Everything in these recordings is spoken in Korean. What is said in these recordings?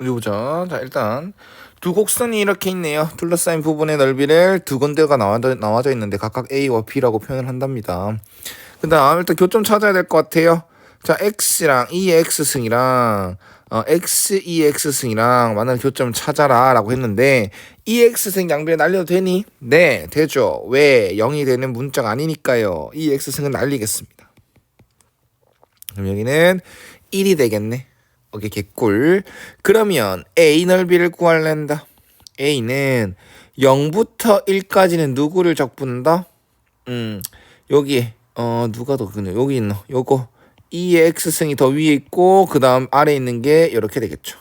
어디 보자. 자, 일단 두 곡선이 이렇게 있네요. 둘러싸인 부분의 넓이를 두 군데가 나와져, 나와져 있는데 각각 A와 B라고 표현을 한답니다. 그 다음 일단 교점 찾아야 될 것 같아요. 자, X랑 EX승이랑 어, X, EX승이랑 만나는 교점 찾아라 라고 했는데 EX승 양변에 날려도 되니? 네, 되죠. 왜? 0이 되는 문자가 아니니까요. EX승은 날리겠습니다. 그럼 여기는 1이 되겠네. 오케이, 개꿀. 그러면 A 넓이를 구할랜다. A는 0부터 1까지는 누구를 적분한다? 음, 여기, 어, 누가 더 그네? 여기 있노? 요거. 2의 X승이 더 위에 있고, 그 다음 아래에 있는 게 이렇게 되겠죠.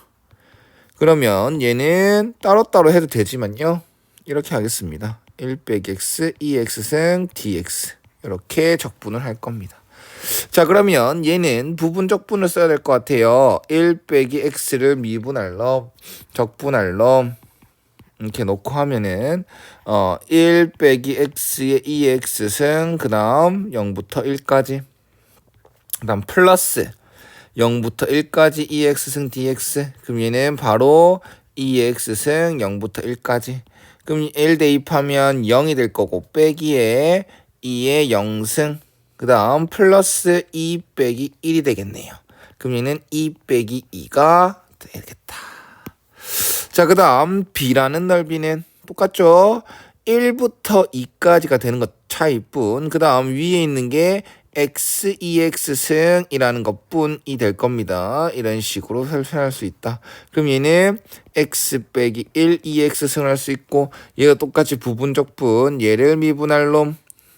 그러면 얘는 따로따로 해도 되지만요. 이렇게 하겠습니다. 1 빼기 X, 2X승, DX. 이렇게 적분을 할 겁니다. 자 그러면 얘는 부분 적 분을 써야 될 것 같아요. 1 빼기 x를 미분할로 적분할로 이렇게 놓고 하면은 어1 빼기 x의 2x승 그 다음 0부터 1까지 그 다음 플러스 0부터 1까지 2x승 dx 그럼 얘는 바로 2x승 0부터 1까지. 그럼 1 대입하면 0이 될 거고 빼기에 2의 0승 그 다음 플러스 2 빼기 1이 되겠네요. 그럼 얘는 2 빼기 2가 되겠다. 자, 그 다음 B라는 넓이는 똑같죠? 1부터 2까지가 되는 것 차이뿐. 그 다음 위에 있는 게 x, 2x승이라는 것 뿐이 될 겁니다. 이런 식으로 설명할 수 있다. 그럼 얘는 x 빼기 1, 2x승을 할 수 있고 얘가 똑같이 부분적분, 얘를 미분할 놈,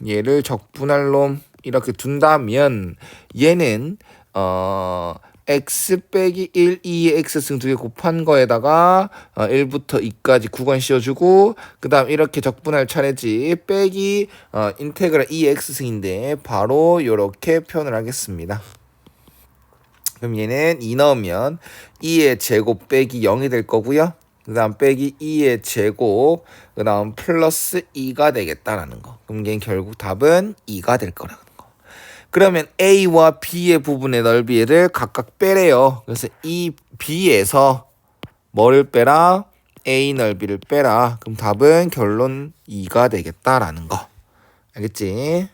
얘를 적분할 놈, 이렇게 둔다면 얘는 어 x 빼기 1, 2의 x승 두 개 곱한 거에다가 어, 1부터 2까지 구간 씌워주고 그 다음 이렇게 적분할 차례지 빼기 어, 인테그랄 2x승인데 바로 이렇게 표현을 하겠습니다. 그럼 얘는 2 넣으면 2의 제곱 빼기 0이 될 거고요. 그 다음 빼기 2의 제곱 그 다음 플러스 2가 되겠다라는 거. 그럼 얘는 결국 답은 2가 될 거라는 거. 그러면 A와 B의 부분의 넓이를 각각 빼래요. 그래서 이 B에서 뭐를 빼라? A 넓이를 빼라. 그럼 답은 결론 2가 되겠다라는 거. 알겠지?